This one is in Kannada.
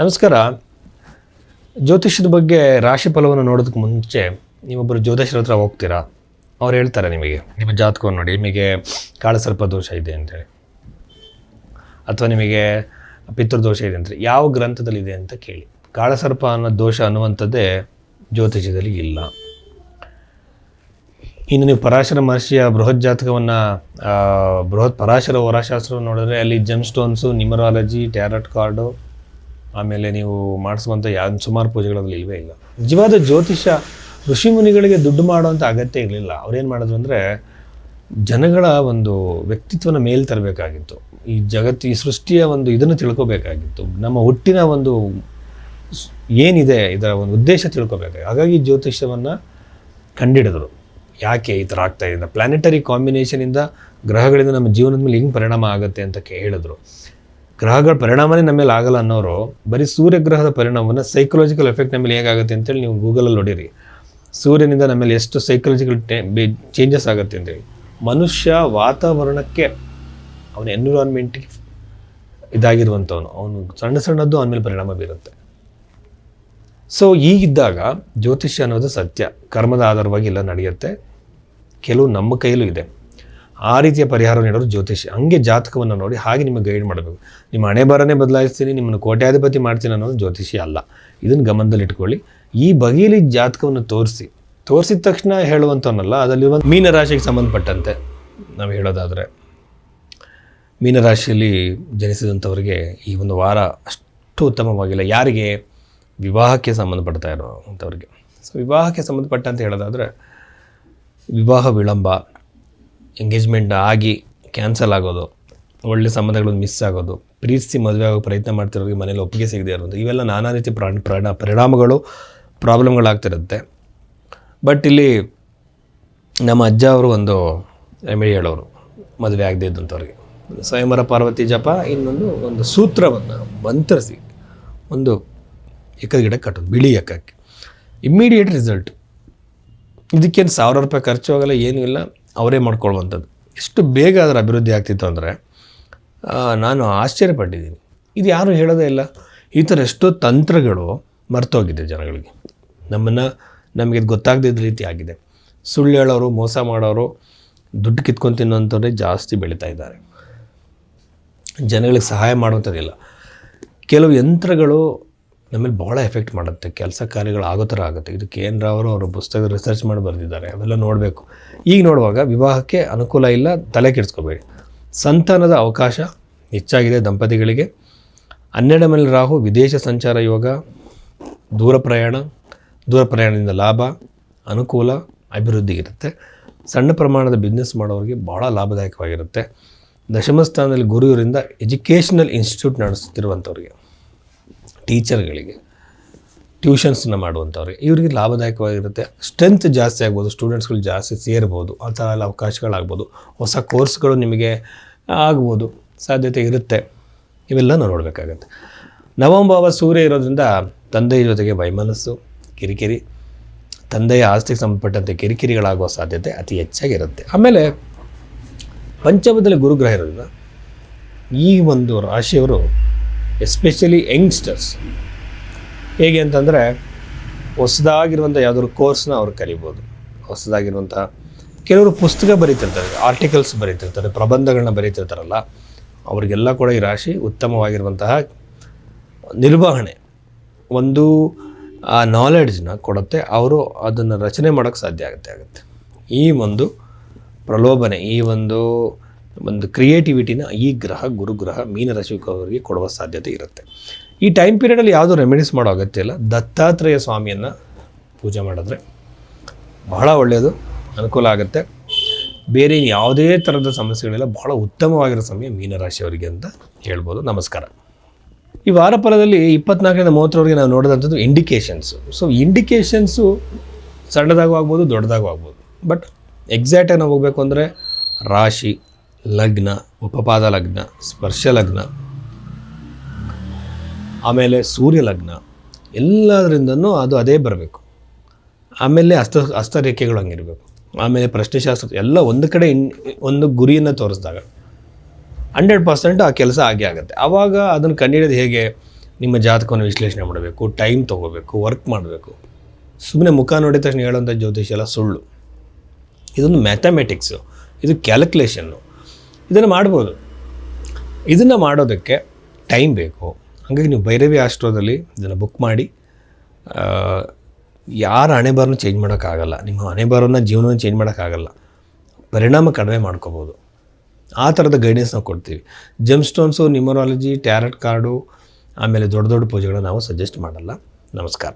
ನಮಸ್ಕಾರ. ಜ್ಯೋತಿಷ್ಯದ ಬಗ್ಗೆ ರಾಶಿ ಫಲವನ್ನು ನೋಡೋದಕ್ಕೆ ಮುಂಚೆ ನೀವೊಬ್ಬರು ಜ್ಯೋತಿಷ್ಯರ ಹತ್ರ ಹೋಗ್ತೀರಾ? ಅವ್ರು ಹೇಳ್ತಾರೆ ನಿಮಗೆ. ನಿಮ್ಮ ಜಾತಕವನ್ನು ನೋಡಿ, ನಿಮಗೆ ಕಾಳಸರ್ಪ ದೋಷ ಇದೆ ಅಂತೇಳಿ. ಅಥವಾ ನಿಮಗೆ ಪಿತೃದೋಷ ಇದೆ ಅಂತೇಳಿ. ಯಾವ ಗ್ರಂಥದಲ್ಲಿದೆ ಅಂತ ಕೇಳಿ. ಕಾಳಸರ್ಪ ಅನ್ನೋ ದೋಷ ಅನ್ನುವಂಥದ್ದೇ ಜ್ಯೋತಿಷ್ಯದಲ್ಲಿ ಇಲ್ಲ. ಇನ್ನು ನೀವು ಪರಾಶರ ಮಹರ್ಷಿಯ ಬೃಹತ್ ಜಾತಕವನ್ನು ಬೃಹತ್ ಪರಾಶರ ವರಶಾಸ್ತ್ರವನ್ನು ನೋಡಿದ್ರೆ ಅಲ್ಲಿ gem stones numerology tarot card ಆಮೇಲೆ ನೀವು ಮಾಡಿಸುವಂಥ ಯಾವ ಸುಮಾರು ಪೂಜೆಗಳಲ್ಲಿ ಇಲ್ವೇ ಇಲ್ಲ. ನಿಜವಾದ ಜ್ಯೋತಿಷ ಋಷಿ ಮುನಿಗಳಿಗೆ ದುಡ್ಡು ಮಾಡುವಂಥ ಅಗತ್ಯ ಇರಲಿಲ್ಲ. ಅವ್ರೇನು ಮಾಡಿದ್ರು ಅಂದರೆ ಜನಗಳ ಒಂದು ವ್ಯಕ್ತಿತ್ವನ ಮೇಲೆ ತರಬೇಕಾಗಿತ್ತು. ಈ ಜಗತ್ತು ಈ ಸೃಷ್ಟಿಯ ಒಂದು ಇದನ್ನು ತಿಳ್ಕೊಬೇಕಾಗಿತ್ತು. ನಮ್ಮ ಹುಟ್ಟಿನ ಒಂದು ಏನಿದೆ, ಇದರ ಒಂದು ಉದ್ದೇಶ ತಿಳ್ಕೊಬೇಕಾಗಿ ಹಾಗಾಗಿ ಜ್ಯೋತಿಷ್ಯವನ್ನು ಕಂಡಿಡಿದ್ರು. ಯಾಕೆ ಈ ಥರ ಆಗ್ತಾ ಇದೆ? ಪ್ಲಾನೆಟರಿ ಕಾಂಬಿನೇಷನಿಂದ ಗ್ರಹಗಳಿಂದ ನಮ್ಮ ಜೀವನದ ಮೇಲೆ ಹೆಂಗೆ ಪರಿಣಾಮ ಆಗುತ್ತೆ ಅಂತ ಹೇಳಿದ್ರು ಗ್ರಹಗಳ ಪರಿಣಾಮನೇ ನಮ್ಮ ಮೇಲೆ ಆಗಲ್ಲ ಅನ್ನೋರು ಬರೀ ಸೂರ್ಯಗ್ರಹದ ಪರಿಣಾಮವನ್ನು ಸೈಕಲಾಜಿಕಲ್ ಎಫೆಕ್ಟ್ ನಮ್ಮ ಮೇಲೆ ಹೇಗಾಗುತ್ತೆ ಅಂತೇಳಿ ನೀವು ಗೂಗಲಲ್ಲಿ ನೋಡಿರಿ. ಸೂರ್ಯನಿಂದ ನಮ್ಮ ಮೇಲೆ ಎಷ್ಟು ಸೈಕಲಾಜಿಕಲ್ ಚೇಂಜಸ್ ಆಗುತ್ತೆ ಅಂತೇಳಿ. ಮನುಷ್ಯ ವಾತಾವರಣಕ್ಕೆ ಅವನ ಎನ್ವಿರಾನ್ಮೆಂಟಿಗೆ ಇದಾಗಿರುವಂಥವನು. ಅವನು ಸಣ್ಣ ಸಣ್ಣದ್ದು ಅವನ ಮೇಲೆ ಪರಿಣಾಮ ಬೀರುತ್ತೆ. ಸೊ ಈಗಿದ್ದಾಗ ಜ್ಯೋತಿಷ್ಯ ಅನ್ನೋದು ಸತ್ಯ. ಕರ್ಮದ ಆಧಾರವಾಗಿ ಎಲ್ಲ ನಡೆಯುತ್ತೆ. ಕೆಲವು ನಮ್ಮ ಕೈಯಲ್ಲೂ ಇದೆ. ಆ ರೀತಿಯ ಪರಿಹಾರ ನೀಡೋರು ಜ್ಯೋತಿಷಿ ಹಂಗೆ ಜಾತಕವನ್ನು ನೋಡಿ ಹಾಗೆ ನಿಮಗೆ ಗೈಡ್ ಮಾಡಬೇಕು. ನಿಮ್ಮ ಹಣೆ ಬರನೇ ಬದಲಾಯಿಸ್ತೀನಿ, ನಿಮ್ಮನ್ನು ಕೋಟ್ಯಾಧಿಪತಿ ಮಾಡ್ತೀನಿ ಅನ್ನೋದು ಜ್ಯೋತಿಷಿ ಅಲ್ಲ. ಇದನ್ನು ಗಮನದಲ್ಲಿ ಇಟ್ಕೊಳ್ಳಿ. ಈ ಬಗೆಯಲ್ಲಿ ಜಾತಕವನ್ನು ತೋರಿಸಿ. ತೋರಿಸಿದ ತಕ್ಷಣ ಹೇಳುವಂಥವನ್ನಲ್ಲ ಅದರಲ್ಲಿ ಒಂದು ಮೀನರಾಶಿಗೆ ಸಂಬಂಧಪಟ್ಟಂತೆ ನಾವು ಹೇಳೋದಾದರೆ, ಮೀನರಾಶಿಯಲ್ಲಿ ಜನಿಸಿದಂಥವರಿಗೆ ಈ ಒಂದು ವಾರ ಅಷ್ಟು ಉತ್ತಮವಾಗಿಲ್ಲ. ಯಾರಿಗೆ? ವಿವಾಹಕ್ಕೆ ಸಂಬಂಧಪಡ್ತಾ ಇರೋವಂಥವ್ರಿಗೆ. ಸೊ ವಿವಾಹಕ್ಕೆ ಸಂಬಂಧಪಟ್ಟಂತೆ ಹೇಳೋದಾದರೆ, ವಿವಾಹ ವಿಳಂಬ ಎಂಗೇಜ್ಮೆಂಟ್ ಆಗಿ ಕ್ಯಾನ್ಸಲ್ ಆಗೋದು, ಒಳ್ಳೆ ಸಂಬಂಧಗಳು ಮಿಸ್ ಆಗೋದು, ಪ್ರೀತಿಸಿ ಮದುವೆ ಆಗೋ ಪ್ರಯತ್ನ ಮಾಡ್ತಿರೋರಿಗೆ ಮನೇಲಿ ಒಪ್ಪಿಗೆ ಸಿಗದೆ ಇರೋದು, ಇವೆಲ್ಲ ನಾನಾ ರೀತಿ ಪ್ರಾಣ ಪ್ರಾಣ ಪರಿಣಾಮಗಳು ಪ್ರಾಬ್ಲಮ್ಗಳಾಗ್ತಿರುತ್ತೆ ಬಟ್ ಇಲ್ಲಿ ನಮ್ಮ ಅಜ್ಜ ಅವರು ಒಂದು ರೆಮಿಡಿ ಹೇಳೋರು, ಮದುವೆ ಆಗದೆ ಇದ್ದಂಥವ್ರಿಗೆ ಸ್ವಯಂವರ ಪಾರ್ವತಿ ಜಪ, ಇನ್ನೊಂದು ಒಂದು ಸೂತ್ರವನ್ನು ಮಂತ್ರಿಸಿ, ಒಂದು ಎಕ್ಕದ ಗಿಡಕ್ಕೆ ಕಟ್ಟೋದು, ಬಿಳಿ ಎಕ್ಕಕ್ಕೆ ಇಮ್ಮಿಡಿಯೇಟ್ ರಿಸಲ್ಟ್ ಇದಕ್ಕೇನು ಸಾವಿರ ರೂಪಾಯಿ ಖರ್ಚು ಆಗಲ್ಲ, ಏನೂ ಇಲ್ಲ. ಅವರೇ ಮಾಡ್ಕೊಳ್ಳುವಂಥದ್ದು ಎಷ್ಟು ಬೇಗ ಅದರ ಅಭಿವೃದ್ಧಿ ಆಗ್ತಿತ್ತು ಅಂದರೆ ನಾನು ಆಶ್ಚರ್ಯಪಟ್ಟಿದ್ದೀನಿ. ಇದು ಯಾರೂ ಹೇಳೋದೇ ಇಲ್ಲ. ಈ ಥರ ಎಷ್ಟೋ ತಂತ್ರಗಳು ಮರ್ತೋಗಿದೆ ಜನಗಳಿಗೆ. ನಮ್ಮನ್ನು, ನಮಗೆ ಗೊತ್ತಾಗದಿದ್ದ ರೀತಿ ಆಗಿದೆ. ಸುಳ್ಳು ಹೇಳೋರು, ಮೋಸ ಮಾಡೋರು, ದುಡ್ಡು ಕಿತ್ಕೊಂಡು ತಿನ್ನೋಂಥವ್ರೇ ಜಾಸ್ತಿ ಬೆಳೀತಾ ಇದ್ದಾರೆ. ಜನಗಳಿಗೆ ಸಹಾಯ ಮಾಡುವಂಥದ್ದಿಲ್ಲ. ಕೆಲವು ಯಂತ್ರಗಳು ನಮ್ಮಲ್ಲಿ ಭಾಳ ಎಫೆಕ್ಟ್ ಮಾಡುತ್ತೆ. ಕೆಲಸ ಕಾರ್ಯಗಳು ಆಗೋ ಥರ ಆಗುತ್ತೆ. ಇದು ಕೆ ಎನ್ ರಾವ್ ಅವರು ಪುಸ್ತಕ ರಿಸರ್ಚ್ ಮಾಡಿ ಬರೆದಿದ್ದಾರೆ. ಅವೆಲ್ಲ ನೋಡಬೇಕು. ಈಗ ನೋಡುವಾಗ ವಿವಾಹಕ್ಕೆ ಅನುಕೂಲ ಇಲ್ಲ, ತಲೆ ಕೆಡಿಸ್ಕೋಬೇಡಿ. ಸಂತಾನದ ಅವಕಾಶ ಹೆಚ್ಚಾಗಿದೆ ದಂಪತಿಗಳಿಗೆ. ಹನ್ನೆರಡು ಮೇಲೆ ರಾಹು, ವಿದೇಶ ಸಂಚಾರ ಯೋಗ, ದೂರ ಪ್ರಯಾಣ, ದೂರ ಪ್ರಯಾಣದಿಂದ ಲಾಭ, ಅನುಕೂಲ, ಅಭಿವೃದ್ಧಿ ಇರುತ್ತೆ. ಸಣ್ಣ ಪ್ರಮಾಣದ ಬಿಸ್ನೆಸ್ ಮಾಡೋರಿಗೆ ಭಾಳ ಲಾಭದಾಯಕವಾಗಿರುತ್ತೆ. ದಶಮ ಸ್ಥಾನದಲ್ಲಿ ಗುರುವರಿಂದ ಎಜುಕೇಷನಲ್ ಇನ್ಸ್ಟಿಟ್ಯೂಟ್ ನಡೆಸ್ತಿರುವಂಥವ್ರಿಗೆ. ಟೀಚರ್ಗಳಿಗೆ, ಟ್ಯೂಷನ್ಸ್ನ ಮಾಡುವಂಥವ್ರಿಗೆ ಇವರಿಗೆ ಲಾಭದಾಯಕವಾಗಿರುತ್ತೆ. ಸ್ಟ್ರೆಂತ್ ಜಾಸ್ತಿ ಆಗ್ಬೋದು ಸ್ಟೂಡೆಂಟ್ಸ್ಗಳು ಜಾಸ್ತಿ ಸೇರ್ಬೋದು, ಆ ಥರ ಎಲ್ಲ ಅವಕಾಶಗಳಾಗ್ಬೋದು, ಹೊಸ ಕೋರ್ಸ್ಗಳು ನಿಮಗೆ ಆಗ್ಬೋದು, ಸಾಧ್ಯತೆ ಇರುತ್ತೆ. ಇವೆಲ್ಲ ನಾವು ನೋಡಬೇಕಾಗತ್ತೆ. ನವಂಭಾವ ಸೂರ್ಯ ಇರೋದ್ರಿಂದ ತಂದೆಯ ಜೊತೆಗೆ ವೈಮನಸ್ಸು, ಕಿರಿಕಿರಿ, ತಂದೆಯ ಆಸ್ತಿಗೆ ಸಂಬಂಧಪಟ್ಟಂತೆ ಕಿರಿಕಿರಿಗಳಾಗುವ ಸಾಧ್ಯತೆ ಅತಿ ಹೆಚ್ಚಾಗಿರುತ್ತೆ. ಆಮೇಲೆ ಪಂಚಮದಲ್ಲಿ ಗುರುಗ್ರಹ ಇರೋದ್ರಿಂದ ಈ ಒಂದು ರಾಶಿಯವರು ಎಸ್ಪೆಷಲಿ ಯಂಗ್ಸ್ಟರ್ಸ್ ಹೇಗೆ ಅಂತಂದರೆ ಹೊಸದಾಗಿರುವಂಥ ಯಾವುದಾದ್ರು ಕೋರ್ಸ್ನ ಅವ್ರು ಕಲಿಬೋದು. ಹೊಸದಾಗಿರುವಂಥ ಕೆಲವರು ಪುಸ್ತಕ ಬರೀತಿರ್ತಾರೆ ಆರ್ಟಿಕಲ್ಸ್ ಬರೀತಿರ್ತಾರೆ ಪ್ರಬಂಧಗಳನ್ನ ಬರೀತಿರ್ತಾರಲ್ಲ, ಅವರಿಗೆಲ್ಲ ಕೂಡ ಈ ರಾಶಿ ಉತ್ತಮವಾಗಿರುವಂತಹ ನಿರ್ವಹಣೆ, ಒಂದು, ಆ ನಾಲೆಡ್ಜ್ನ ಕೊಡುತ್ತೆ, ಅವರು ಅದನ್ನು ರಚನೆ ಮಾಡೋಕ್ಕೆ ಸಾಧ್ಯ ಆಗುತ್ತೆ ಆಗುತ್ತೆ. ಈ ಒಂದು ಪ್ರಲೋಭನೆ, ಈ ಒಂದು ಒಂದು ಕ್ರಿಯೇಟಿವಿಟಿನ ಈ ಗ್ರಹ, ಗುರುಗ್ರಹ ಮೀನರಾಶಿಯವರಿಗೆ ಕೊಡುವ ಸಾಧ್ಯತೆ ಇರುತ್ತೆ. ಈ ಟೈಮ್ ಪೀರಿಯಡಲ್ಲಿ ಯಾವುದೂ ರೆಮಿಡೀಸ್ ಮಾಡೋ ಅಗತ್ಯ ಇಲ್ಲ. ದತ್ತಾತ್ರೇಯ ಸ್ವಾಮಿಯನ್ನು ಪೂಜೆ ಮಾಡಿದ್ರೆ ಬಹಳ ಒಳ್ಳೆಯದು ಅನುಕೂಲ ಆಗುತ್ತೆ. ಬೇರೆ ಯಾವುದೇ ಥರದ ಸಮಸ್ಯೆಗಳಿಲ್ಲ. ಬಹಳ ಉತ್ತಮವಾಗಿರೋ ಸಮಯ ಮೀನರಾಶಿಯವರಿಗೆ ಅಂತ ಹೇಳ್ಬೋದು. ನಮಸ್ಕಾರ. ಈ ವಾರ ಫಲದಲ್ಲಿ ಇಪ್ಪತ್ನಾಲ್ಕರಿಂದ ಮೂವತ್ತರವರೆಗೆ ನಾವು ನೋಡಿದಂಥದ್ದು ಇಂಡಿಕೇಷನ್ಸು ಸೊ ಇಂಡಿಕೇಷನ್ಸು ಸಣ್ಣದಾಗೂ ಆಗ್ಬೋದು, ದೊಡ್ಡದಾಗೂ ಆಗ್ಬೋದು. ಬಟ್ ಎಕ್ಸಾಕ್ಟಾಗಿ ನಾವು ಹೋಗಬೇಕು ಅಂದರೆ ರಾಶಿ ಲಗ್ನ, ಉಪಪಾದ ಲಗ್ನ, ಸ್ಪರ್ಶ ಲಗ್ನ, ಆಮೇಲೆ ಸೂರ್ಯ ಲಗ್ನ, ಎಲ್ಲದರಿಂದನೂ ಅದು ಅದೇ ಬರಬೇಕು. ಆಮೇಲೆ ಅಸ್ತ ಹಸ್ತರೇಖೆಗಳು ಹಂಗಿರಬೇಕು. ಆಮೇಲೆ ಪ್ರಶ್ನೆಶಾಸ್ತ್ರ, ಎಲ್ಲ ಒಂದು ಕಡೆ ಇನ್, ಒಂದು ಗುರಿಯನ್ನು ತೋರಿಸಿದಾಗ ಹಂಡ್ರೆಡ್ ಪರ್ಸೆಂಟ್ ಆ ಕೆಲಸ ಆಗೇ ಆಗುತ್ತೆ. ಆವಾಗ ಅದನ್ನು ಕಂಡುಹಿಡಿಯೋದು ಹೇಗೆ ನಿಮ್ಮ ಜಾತಕವನ್ನು ವಿಶ್ಲೇಷಣೆ ಮಾಡಬೇಕು, ಟೈಮ್ ತೊಗೋಬೇಕು, ವರ್ಕ್ ಮಾಡಬೇಕು. ಸುಮ್ಮನೆ ಮುಖ ನೋಡಿದ ತಕ್ಷಣ ಹೇಳೋಂಥ ಜ್ಯೋತಿಷ ಎಲ್ಲ ಸುಳ್ಳು. ಇದೊಂದು ಮ್ಯಾಥಮೆಟಿಕ್ಸು. ಇದು ಕ್ಯಾಲ್ಕುಲೇಷನ್ನು. ಇದನ್ನು ಮಾಡ್ಬೋದು. ಇದನ್ನು ಮಾಡೋದಕ್ಕೆ ಟೈಮ್ ಬೇಕು. ಹಾಗಾಗಿ ನೀವು ಭೈರವಿ ಆಸ್ಟ್ರೋದಲ್ಲಿ ಇದನ್ನು ಬುಕ್ ಮಾಡಿ ಯಾರ ಹಣೆಬಾರನ್ನು ಚೇಂಜ್ ಮಾಡೋಕ್ಕಾಗಲ್ಲ. ನಿಮ್ಮ ಹಣೆಬಾರನ್ನು ಬರೋನ್ನ ಜೀವನವನ್ನು ಚೇಂಜ್ ಮಾಡೋಕ್ಕಾಗಲ್ಲ. ಪರಿಣಾಮ ಕಡಿಮೆ ಮಾಡ್ಕೋಬೋದು. ಆ ಥರದ ಗೈಡೆನ್ಸ್ ನಾವು ಕೊಡ್ತೀವಿ. Gem stones numerology tarot card ಆಮೇಲೆ ದೊಡ್ಡ ದೊಡ್ಡ ಪೂಜೆಗಳನ್ನ ನಾವು ಸಜೆಸ್ಟ್ ಮಾಡಲ್ಲ. ನಮಸ್ಕಾರ.